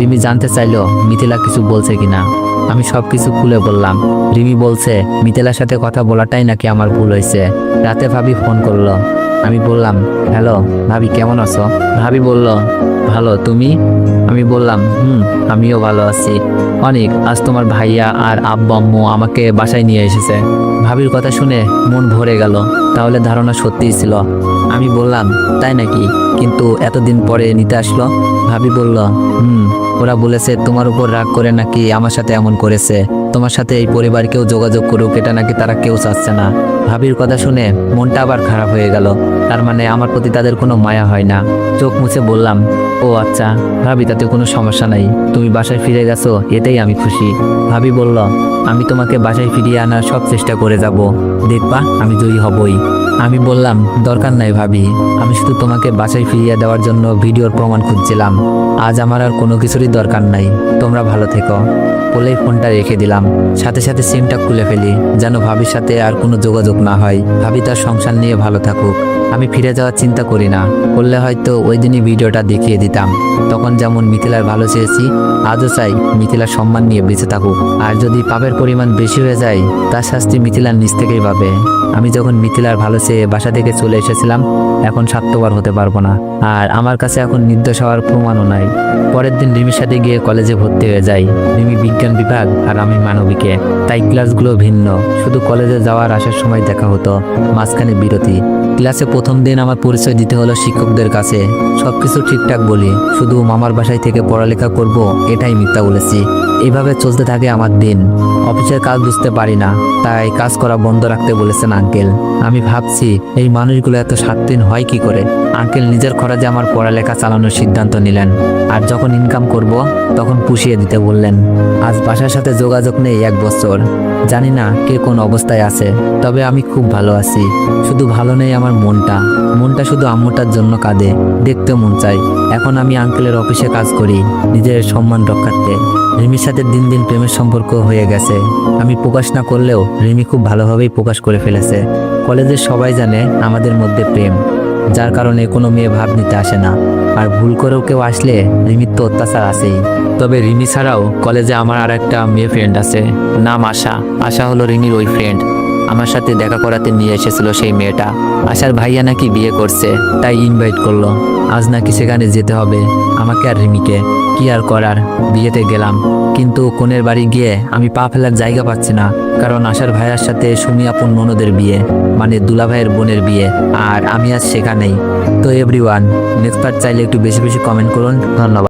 রিমি জানতে চাইলো মিথিলা কিছু বলছে কিনা। আমি সব কিছু খুলে বললাম, রিমি বলছে, মিথিলার সাথে কথা বলাটাই নাকি আমার ভুল হয়েছে। রাতে ভাবি ফোন করল। আমি বললাম, হ্যালো, ভাবি কেমন আছো? ভাবি বলল, ভালো, তুমি? আমি বললাম, হুম, আমিও ভালো আছি। অনেক, আজ তোমার ভাইয়া আর আব্বা আম্মু আমাকে বাসায় নিয়ে এসেছে। ভাবির কথা শুনে মন ভরে গেল। তাহলে ধারণা সত্যিই ছিল। আমি বললাম, তাই নাকি? কিন্তু এতদিন পরে নিতে আসলো। ভাবি বলল, হুম, ওরা বলেছে তোমার উপর রাগ করে নাকি আমার সাথে এমন করেছে। তোমার সাথে এই পরিবার কেউ যোগাযোগ করুক, এটা নাকি তারা কেউ চাচ্ছে না। ভাবির কথা শুনে মনটা আবার খারাপ হয়ে গেল। তার মানে আমার প্রতি তাদের কোনো মায়া হয় না। চোখ মুছে বললাম, ও আচ্ছা ভাবি, তাতে কোনো সমস্যা নাই। তুমি বাসায় ফিরে গেছো, এতেই আমি খুশি। ভাবি বলল, আমি তোমাকে বাসায় ফিরিয়ে আনার সব চেষ্টা করে যাব। দেখবা, আমি জয়ী হবই। আমি বললাম, দরকার নাই ভাবি। আমি শুধু তোমাকে বাসায় ফিরিয়ে দেওয়ার জন্য ভিডিওর প্রমাণ খুঁজছিলাম। আজ আমার আর কোনো কিছুরই দরকার নাই। তোমরা ভালো থেকো। বলেই ফোনটা রেখে দিলাম। সাথে সাথে সিমটা খুলে ফেলি, যেন ভাবির সাথে আর কোনো যোগাযোগ না হয়। ভাবি তার সংসার নিয়ে ভালো থাকুক। আমি ফিরে যাওয়ার চিন্তা করি না। করলে হয়তো ওই দিনই ভিডিওটা দেখিয়ে দিতাম। তখন যেমন মিথিলার ভালো চেয়েছি, আজও চাই মিথিলার সম্মান নিয়ে বেঁচে থাকুক। আর যদি পাপের পরিমাণ বেশি হয়ে যায়, তার শাস্তি মিথিলার নিচ থেকেই পাবে। আমি যখন মিথিলার ভালো চেয়ে বাসা থেকে চলে এসেছিলাম, এখন স্বার্থবার হতে পারব না। আর আমার কাছে এখন নির্দোষ হওয়ার প্রমাণও নাই। পরের দিন রিমির সাথে গিয়ে কলেজে ভর্তি হয়ে যাই। রিমি বিজ্ঞান বিভাগ আর আমি মানবিকে। তাই ক্লাসগুলো ভিন্ন। শুধু কলেজে যাওয়ার আসার সময় দেখা হতো। মাঝখানে বিরতি। ক্লাসে প্রথম দিন আমার পরিচয় দিতে হলো শিক্ষকদের কাছে। সবকিছু ঠিকঠাক বলি। শুধু মামার বাসায় থেকে পড়ালেখা করব, এটাই মিথ্যা বলেছি। এইভাবে চলতে থাকে আমার দিন। অফিসের কাজ বুঝতে পারি না, তাই কাজ করা বন্ধ রাখতে বলেছেন আঙ্কেল। আমি ভাবছি, এই মানুষগুলো এত স্বাধীন হয় কি করে? আঙ্কেল নিজের খরচে আমার পড়ালেখা চালানোর সিদ্ধান্ত নিলেন। আর যখন ইনকাম করব, তখন পুষিয়ে দিতে বললেন। আজ বাসার সাথে যোগাযোগ নেই এক বছর। জানি না কে কোন অবস্থায় আছে, তবে আমি খুব ভালো আছি। শুধু ভালো নেই আমার মনটা। মনটা শুধু আম্মুটার জন্য কাঁদে দেখতে মন চাই এখন আমি আঙ্কেলের অফিসে কাজ করি, নিজের সম্মান রক্ষার্থে। রিমির সাথে দিন দিন প্রেমের সম্পর্ক হয়ে গেছে। আমি প্রকাশ না করলেও রিমি খুব ভালোভাবেই প্রকাশ করে ফেলেছে। কলেজের সবাই জানে আমাদের মধ্যে প্রেম, যার কারণে কোনো মেয়ে ভাব নিতে আসে না। আর ভুল করেও কেউ আসলে রিমির তো অত্যাচার আছেই। তবে রিমি ছাড়াও কলেজে আমার আর একটা মেয়ে ফ্রেন্ড আছে, নাম আশা। আশা হলো রিমির ওই ফ্রেন্ড আমার সাথে দেখা করাতে নিয়ে এসেছিল সেই মেয়েটা। আশার ভাইয়া নাকি বিয়ে করছে, তাই ইনভাইট করল। আজ নাকি সেখানে যেতে হবে। আমাকে আর রিমিকে। কি আর করার? বিয়েতে গেলাম। কিন্তু কোনের বাড়ি গিয়ে আমি পা ফেলার জায়গা পাচ্ছি না, কারণ আশার ভাইয়ার সাথে সুমিয়াপুন ননদের বিয়ে মানে দুলা ভাইয়ের বোনের বিয়ে, আর আমি আজ সেখানেই। তো এভরিওয়ান নেক্সট পার্ট চাইলে একটু বেশি বেশি কমেন্ট করুন। ধন্যবাদ।